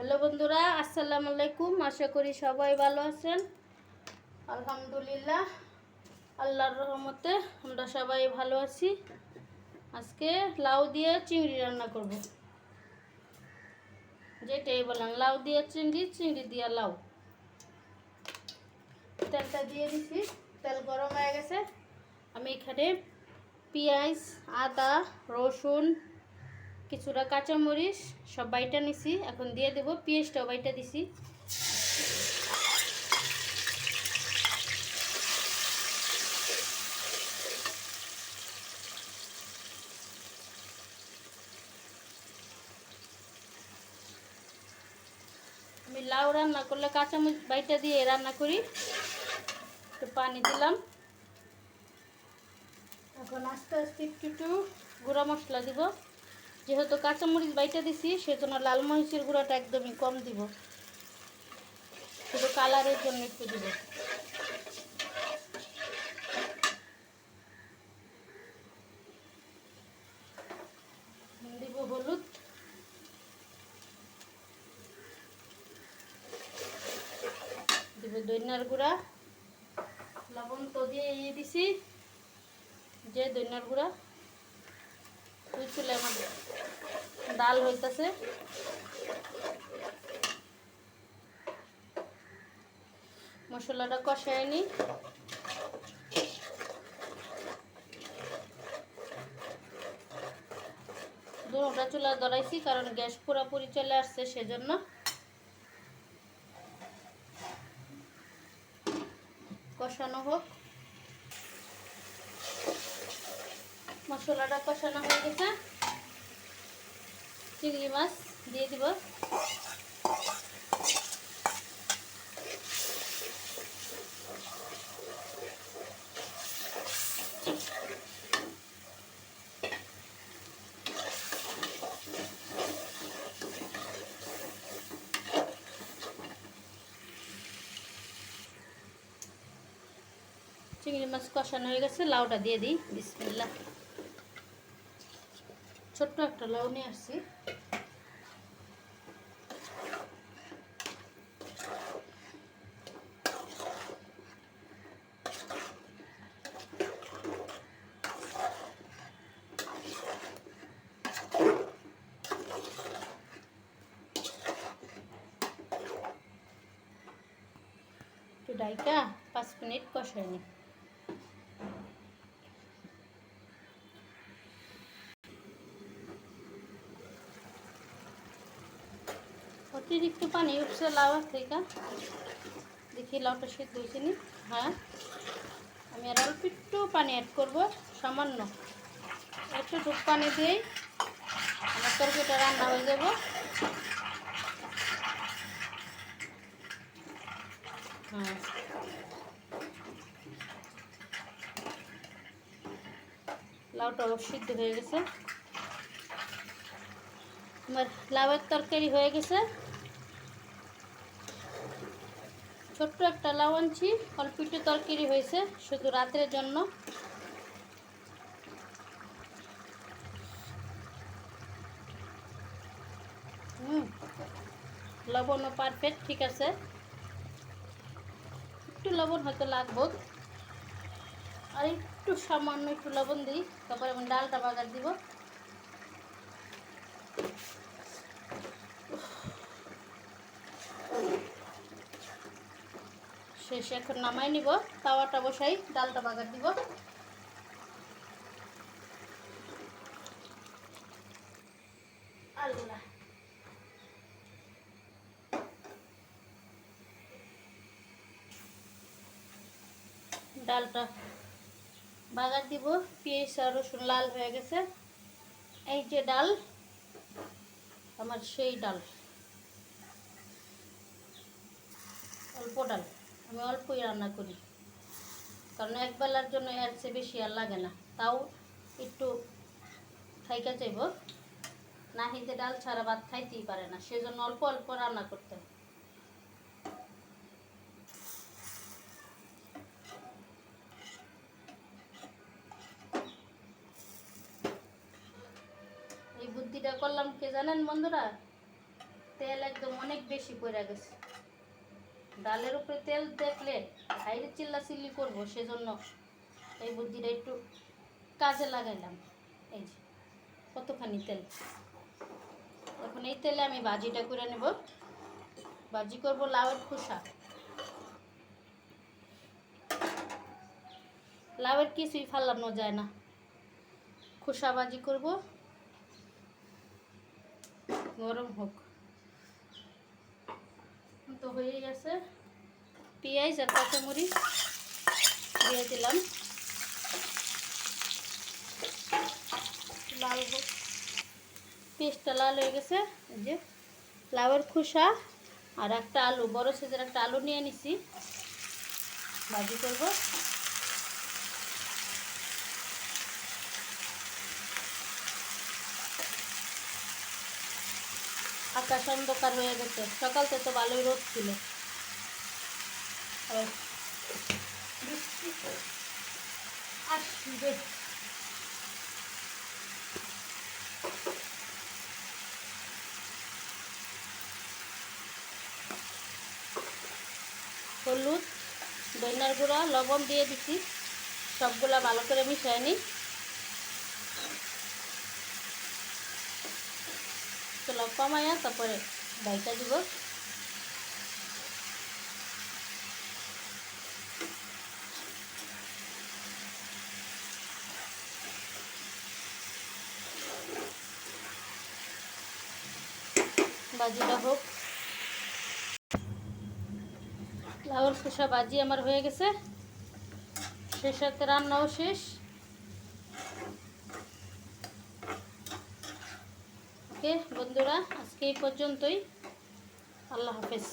Hello বন্ধুরা, আসসালামু আলাইকুম। আশা করি সবাই ভালো আছেন। আলহামদুলিল্লাহ, আল্লাহর রহমতে আমরা সবাই ভালো আছি। আজকে লাউ দিয়ে চিংড়ি রান্না করব। যেটাই বললাম লাউ দিয়ে চিংড়ি চিংড়ি দিয়ে লাউ। তেলটা দিয়ে দিছি, তেল গরম হয়ে গেছে। আমি এখানে পেঁয়াজ, আদা, রসুন কিছুটা কাঁচামরিচ, সব বাইটা নিছি, এখন দিয়ে দেবো পেঁয়াজটাও বাইটা দিছি। আমি লাউ রান্না করলে কাঁচামরিচ বাইটা দিয়ে রান্না করি। একটু পানি দিলাম। এখন আস্তে আস্তে একটু একটু গুঁড়া মশলা দিব। যেহেতু কাঁচামরিচ বাইটা দিছি, সেজন্য লাল মরিচের গুঁড়াটা একদমই কম দিব। শুধু কালারের জন্য একটু দিব। দিব হলুদ। দিব দইনার গুঁড়া। লবণ তো দিয়ে দিছি, যে দইনার গুঁড়া। চুলে আমাদের ডাল হইতেছে। মশলাটা কষায় নি। দুটা চুলা ধরাইছি, কারণ গ্যাস পুরাপুরি চলে আসছে সেজন্য। কষানো হোক। মশলাটা কষানো হয়ে গেছে। চিংড়ি মাছ দিয়ে দিব। চিংড়ি মাছ কষানো হয়ে গেছে, লাউটা দিয়ে দিই। বিসমিল্লা ছোট্ট একটা লাউ নিয়ে আসছি। ডাইকা পাঁচ মিনিট কষাই নি অতিরিক্ত পানি উঠছে লাউ থেকে। দেখি লাউটা সিদ্ধ হয়েছে নি? হ্যাঁ। আমি আর অল্প একটু পানি অ্যাড করব, সামান্য। একটু টুক পানি দিয়েই আমার তরকারিটা রান্না হয়ে যাব। হ্যাঁ। লাউটা সিদ্ধ হয়ে গেছে। আমার লাউয়ের তরকারি হয়ে গেছে। ছোট্ট একটা লাউ আনছি অল্প একটু তরকারি হয়েছে, শুধু রাতের জন্য। লবণও পারফেক্ট ঠিক আছে। একটু লবণ হয়তো লাগবো। আর একটু সামান্য একটু লবণ দিই, তারপরে আমি ডালটা বাগার দিব। শেষ, এখন নামাই নিব, তাওয়াটা বসাই, ডালটা বাগার দিব। ডালটা বাগার দিব, পেঁয়াজ আর রসুন লাল হয়ে গেছে। এই যে ডাল, আমার সেই ডাল। অল্প ডাল। আমি অল্পই রান্না করি। কারণ এক বেলার জন্য এর চেয়ে বেশি আর লাগে না। তাও একটু খাইকা চাইব। না হিতে ডাল ছাড়া ভাত খাইতেই পারে না। সেজন্য অল্প অল্প রান্না করতে হয়। এই বুদ্ধিটা করলাম কে জানেন বন্ধুরা? তেল একদম অনেক বেশি পড়ে গেছে। ডালের উপরে তেল দেখলে হাইরে চিল্লা চিল্লি করব, সেজন্য এই বুদ্ধিটা একটু কাজে লাগাইলাম। এই যে, কতখানি তেল? এখন এই তেলে আমি ভাজিটা করে নেব। ভাজি করব লাউয়ের খোসা। লাউয়ের কিছুই ফালানো যায় না। খোসা ভাজি করব। গরম হোক। হয়ে গেছে। পেঁয়াজ আর কাঁচামরিচ দিয়ে দিলাম। লাল পেঁয়াজটা লাল হয়ে গেছে। যে লাউয়ের খোসা আর একটা আলু, বড় সাইজের একটা আলু নিয়ে নিছি। ভাজি করব। আকাশ অন্ধকার হয়ে গেছে। সকাল থেকে তো ভালোই রোদ ছিল। হলুদ দইনার গুঁড়া, লবণ দিয়ে দিছি। সবগুলা ভালো করে মিশিয়ে নিই। চলো কমাইয়া তারপরে ডাইটা দিব। বাজিটা হোক। লাউর খোসা বাজি আমার হয়ে গেছে। সেই সাথে রান্নাও শেষ। ওকে বন্ধুরা আজকে এই পর্যন্তই। আল্লাহ হাফেজ।